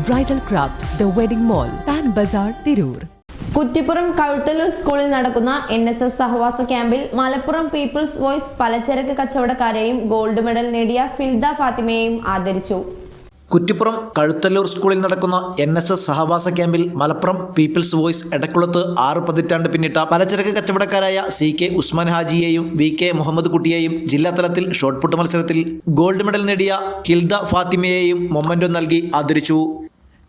Bridal craft the wedding mall Pan Bazaar Tirur Kuttippuram Kazhuthallur സ്കൂളിൽ നടക്കുന്ന N S S സഹവാസ ക്യാമ്പിൽ Malappuram people's voice പലചരക്ക് കച്ചവടക്കാരെയും ഗോൾഡ് മെഡൽ നേടിയ ഫിൽദ ഫാത്തിമയെയും ആദരിച്ചു. കുറ്റിപ്പുറം കഴുത്തല്ലൂർ സ്കൂളിൽ നടക്കുന്ന എൻ എസ് എസ് സഹവാസ ക്യാമ്പിൽ മലപ്പുറം പീപ്പിൾസ് വോയ്സ് എടക്കുളത്ത് ആറ് പതിറ്റാണ്ട് പിന്നിട്ട പലചരക്ക് കച്ചവടക്കാരായ സി കെ ഉസ്മാൻ ഹാജിയെയും വി കെ മുഹമ്മദ് കുട്ടിയെയും ജില്ലാതലത്തിൽ ഷോട്ട്പുട്ട് മത്സരത്തിൽ ഗോൾഡ് മെഡൽ നേടിയ ഹിൽദ ഫാത്തിമയെയും മൊമ്മന്റോ നൽകി ആദരിച്ചു.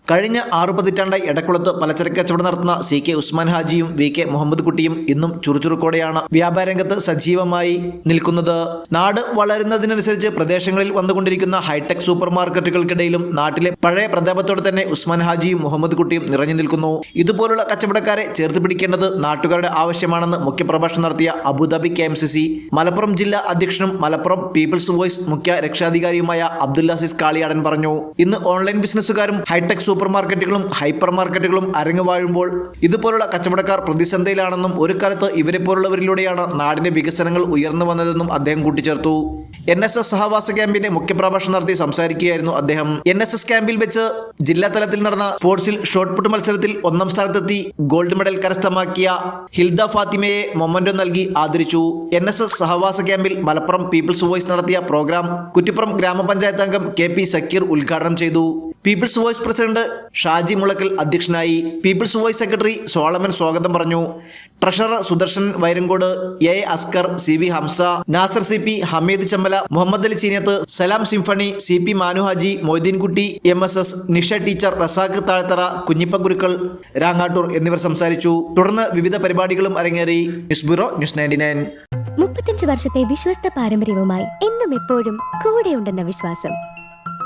കഴിഞ്ഞ ആറു പതിറ്റാണ്ടായി എടക്കുളത്ത് പലചരക്ക് കച്ചവടം നടത്തുന്ന സി കെ ഉസ്മാൻ ഹാജിയും വി കെ മുഹമ്മദ് കുട്ടിയും ഇന്നും ചുറുചുറുക്കോടെയാണ് വ്യാപാര രംഗത്ത് സജീവമായി നിൽക്കുന്നത്. നാട് വളരുന്നതിനനുസരിച്ച് പ്രദേശങ്ങളിൽ വന്നുകൊണ്ടിരിക്കുന്ന ഹൈടെക് സൂപ്പർ മാർക്കറ്റുകൾക്കിടയിലും നാട്ടിലെ പഴയ പ്രതാപത്തോടെ തന്നെ ഉസ്മാൻ ഹാജിയും മുഹമ്മദ് കുട്ടിയും നിറഞ്ഞു നിൽക്കുന്നു. ഇതുപോലുള്ള കച്ചവടക്കാരെ ചേർത്ത് പിടിക്കേണ്ടത് നാട്ടുകാരുടെ ആവശ്യമാണെന്ന് മുഖ്യപ്രഭാഷണം നടത്തിയ Abu Dhabi K M C C. Malappuram ജില്ലാ അധ്യക്ഷനും മലപ്പുറം പീപ്പിൾസ് വോയിസ് മുഖ്യ രക്ഷാധികാരിയുമായ അബ്ദുല്ലാസിസ് കാളിയാടൻ പറഞ്ഞു. ഇന്ന് ഓൺലൈൻ ബിസിനസ്സുകാരും ഹൈടെക് സൂപ്പർ മാർക്കറ്റുകളും ഹൈപ്പർ മാർക്കറ്റുകളും അരങ്ങു വാഴുമ്പോൾ ഇതുപോലുള്ള കച്ചവടക്കാർ പ്രതിസന്ധിയിലാണെന്നും ഒരു കാലത്ത് ഇവരെ പോലുള്ളവരിലൂടെയാണ് നാടിന്റെ വികസനങ്ങൾ ഉയർന്നു വന്നതെന്നും അദ്ദേഹം കൂട്ടിച്ചേർത്തു. എൻ എസ് എസ് സഹവാസ ക്യാമ്പിന്റെ മുഖ്യപ്രഭാഷണം നടത്തി സംസാരിക്കുകയായിരുന്നു അദ്ദേഹം. എൻ എസ് എസ് ക്യാമ്പിൽ വെച്ച് ജില്ലാ തലത്തിൽ നടന്ന സ്പോർട്സിൽ ഷോട്ട്പുട്ട് മത്സരത്തിൽ ഒന്നാം സ്ഥാനത്തെത്തി ഗോൾഡ് മെഡൽ കരസ്ഥമാക്കിയ ഹിൽദ ഫാത്തിമയെ മൊമന്റോ നൽകി ആദരിച്ചു. എൻ എസ് എസ് സഹവാസ ക്യാമ്പിൽ മലപ്പുറം പീപ്പിൾസ് വോയിസ് നടത്തിയ പ്രോഗ്രാം കുറ്റിപ്പുറം ഗ്രാമപഞ്ചായത്ത് അംഗം കെ പി സക്കീർ ഉദ്ഘാടനം ചെയ്തു. People's voice president Shaji Mulakkal അധ്യക്ഷനായി പീപ്പിൾസ് വോയ്സ് സെക്രട്ടറി സോളമൻ സ്വാഗതം പറഞ്ഞു. Treasurer Sudarshan Vairankode A Askar C V Hamza Nasar C P Hameed Chammala Muhammad Ali Cheenath Salam symphony C P Manuhaji Moideenkutty M S S Nisha teacher Razak Thazhthara Kunjippa Gurukkal Rangattur എന്നിവർ സംസാരിച്ചു. തുടർന്ന് വിവിധ പരിപാടികളും അരങ്ങേറി. News bureau news ninety nine. മുപ്പത്തഞ്ച് വർഷത്തെ വിശ്വസ്ത പാരമ്പര്യവുമായി എന്നും എപ്പോഴും കൂടെയുണ്ടെന്ന വിശ്വാസം.